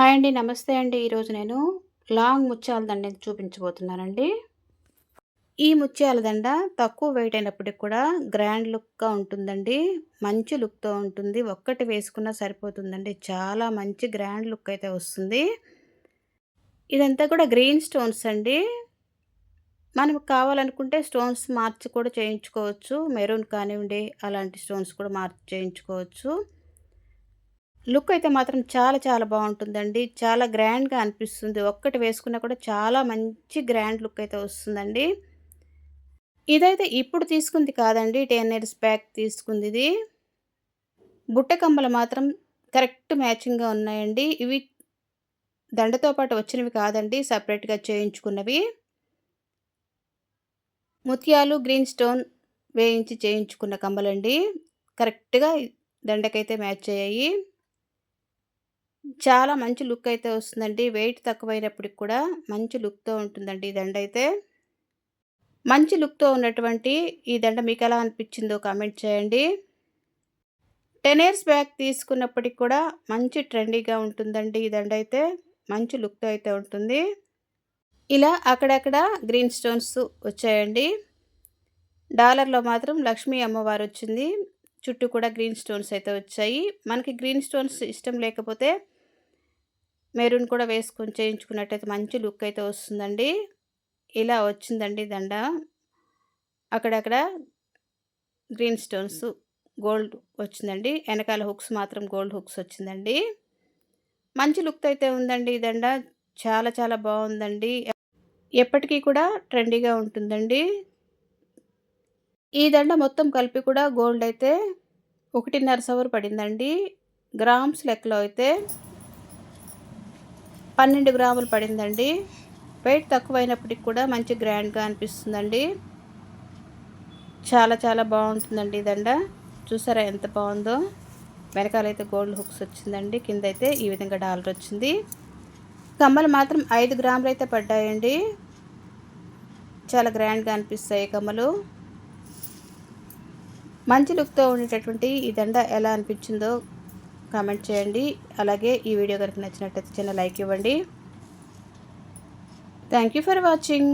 Hi అండి నమస్తే అండి. ఈరోజు నేను లాంగ్ ముత్యాల దండని చూపించబోతున్నానండి. ఈ ముత్యాల దండ తక్కువ వెయిట్ అయినప్పటికి కూడా గ్రాండ్ లుక్గా ఉంటుందండి. మంచి లుక్తో ఉంటుంది. ఒక్కటి వేసుకున్నా సరిపోతుందండి. చాలా మంచి గ్రాండ్ లుక్ అయితే వస్తుంది. ఇదంతా కూడా గ్రీన్ స్టోన్స్ అండి. మనం కావాలనుకుంటే స్టోన్స్ మార్చి కూడా చేయించుకోవచ్చు. మెరూన్ కానివ్వండి అలాంటి స్టోన్స్ కూడా మార్చి చేయించుకోవచ్చు. లుక్ అయితే మాత్రం చాలా చాలా బాగుంటుందండి. చాలా గ్రాండ్గా అనిపిస్తుంది. ఒక్కటి వేసుకున్నా కూడా చాలా మంచి గ్రాండ్ లుక్ అయితే వస్తుందండి. ఇదైతే ఇప్పుడు తీసుకుంది కాదండి. టెన్ ఇయర్స్ బ్యాక్ తీసుకుంది ఇది బుట్ట కమ్మలు మాత్రం కరెక్ట్ మ్యాచింగ్గా ఉన్నాయండి. ఇవి దండతో పాటు వచ్చినవి కాదండి. సపరేట్గా చేయించుకున్నవి. ముత్యాలు గ్రీన్ స్టోన్ వేయించి చేయించుకున్న కమ్మలండి. కరెక్ట్గా దండకైతే మ్యాచ్ అయ్యాయి. చాలా మంచి లుక్ అయితే వస్తుందండి. వెయిట్ తక్కువైనప్పటికి కూడా మంచి లుక్తో ఉంటుందండి ఈ దండ అయితే. మంచి లుక్తో ఉన్నటువంటి ఈ దండ మీకు ఎలా అనిపించిందో కామెంట్ చేయండి. టెన్ ఇయర్స్ బ్యాక్ తీసుకున్నప్పటికి కూడా మంచి ట్రెండీగా ఉంటుందండి ఈ దండ అయితే. మంచి లుక్తో అయితే ఉంటుంది. ఇలా అక్కడక్కడ గ్రీన్ స్టోన్స్ వచ్చాయండి. డాలర్లో మాత్రం లక్ష్మీ అమ్మవారు వచ్చింది. చుట్టూ కూడా గ్రీన్ స్టోన్స్ అయితే వచ్చాయి. మనకి గ్రీన్ స్టోన్స్ ఇష్టం లేకపోతే మెరూన్ కూడా వేసుకొని చేయించుకున్నట్టయితే మంచి లుక్ అయితే వస్తుందండి. ఇలా వచ్చిందండి దండ. అక్కడక్కడ గ్రీన్ స్టోన్స్ గోల్డ్ వచ్చిందండి. వెనకాల హుక్స్ మాత్రం గోల్డ్ హుక్స్ వచ్చిందండి. మంచి లుక్ అయితే ఉందండి ఈ దండ. చాలా చాలా బాగుందండి. ఎప్పటికీ కూడా ట్రెండీగా ఉంటుందండి. ఈ దండ మొత్తం కలిపి కూడా గోల్డ్ అయితే ఒకటిన్నర సవర్ పడిందండి. గ్రామ్స్ లెక్కలో అయితే పన్నెండు గ్రాములు పడిందండి. వెయిట్ తక్కువైనప్పటికి కూడా మంచి గ్రాండ్గా అనిపిస్తుందండి. చాలా చాలా బాగుంటుందండి దండ. చూసారా ఎంత బాగుందో? వెనకాలైతే గోల్డ్ హుక్స్ వచ్చిందండి. కింద అయితే ఈ విధంగా డాలర్ వచ్చింది. కమ్మలు మాత్రం ఐదు గ్రాములు అయితే పడ్డాయండి. చాలా గ్రాండ్గా అనిపిస్తాయి కమ్మలు. మంచి లుక్తో ఉండేటటువంటి ఈ దండ ఎలా అనిపించిందో కామెంట్ చేయండి. అలాగే ఈ వీడియో కనుక నచ్చినట్టయితే చిన్న లైక్ ఇవ్వండి. Thank you for watching